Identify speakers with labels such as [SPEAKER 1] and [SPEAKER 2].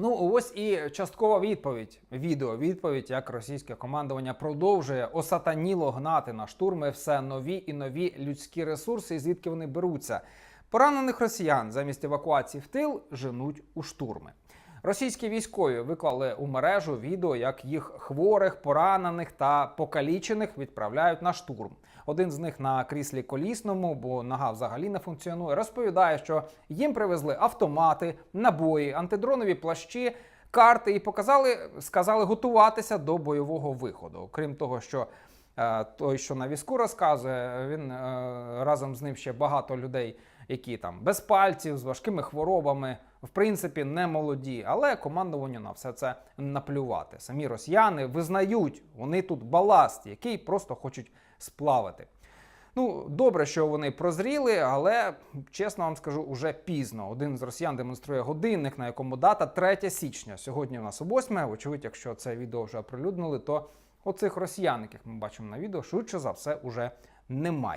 [SPEAKER 1] Ну, ось і часткова відповідь. Відео відповідь, як російське командування продовжує осатаніло гнати на штурми все нові і нові людські ресурси, і звідки вони беруться. Поранених росіян замість евакуації в тил женуть у штурми. Російські військові виклали у мережу відео, як їх хворих, поранених та покалічених відправляють на штурм. Один з них на кріслі колісному, бо нога взагалі не функціонує, розповідає, що їм привезли автомати, набої, антидронові плащі, карти і показали, сказали готуватися до бойового виходу. Крім того, що е, той, що на візку розказує, він е, разом з ним ще багато людей, які там без пальців, з важкими хворобами, в принципі, не молоді, але командуванню на все це наплювати. Самі росіяни визнають, вони тут баласт, який просто хочуть сплавити. Ну, добре, що вони прозріли, але чесно вам скажу, уже пізно. Один з росіян демонструє годинник, на якому дата 3 січня. Сьогодні у нас 8. Вочевидь, якщо це відео вже оприлюднили, то оцих росіян, яких ми бачимо на відео, швидше за все уже немає.